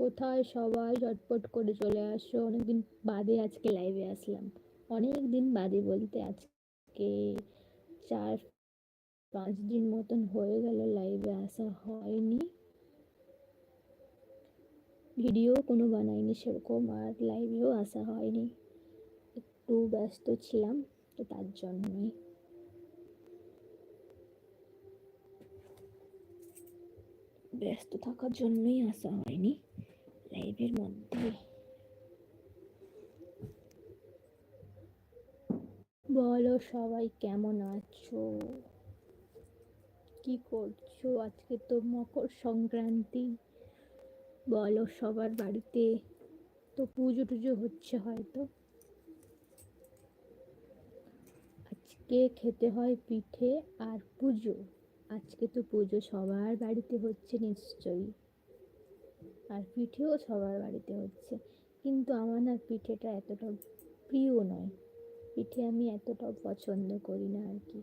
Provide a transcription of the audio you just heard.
কোথায় সবাই ঝটপট করে চলে আসো। অনেকদিন বাদে আজকে লাইভে আসলাম। অনেক দিন বাদে বলতে আজকে চার, পাঁচ দিন মতন হয়ে গেল লাইভে আসা হয়নি। ভিডিও কোনো বানাইনি সেরকম আর লাইভেও আসা হয়নি। একটু ব্যস্ত ছিলাম তো তার জন্যই। ব্যস্ত থাকার জন্যই আসা হয়নি। লাইভের মধ্যে বলো সবাই কেমন আছো? কি করছ আজকে তো মকর সংক্রান্তি? বলো সবার বাড়িতে তো পুজো টুজো হচ্ছে হয়তো। আজকে খেতে হয় পিঠে আর পুজো। আজকে তো পুজো সবার বাড়িতে হচ্ছে নিশ্চয়ই। আর পিঠেও সবার বাড়িতে হচ্ছে। কিন্তু আমার না পিঠেটা এতটা প্রিয় নয়। পিঠে আমি এতটাও পছন্দ করি না আর কি।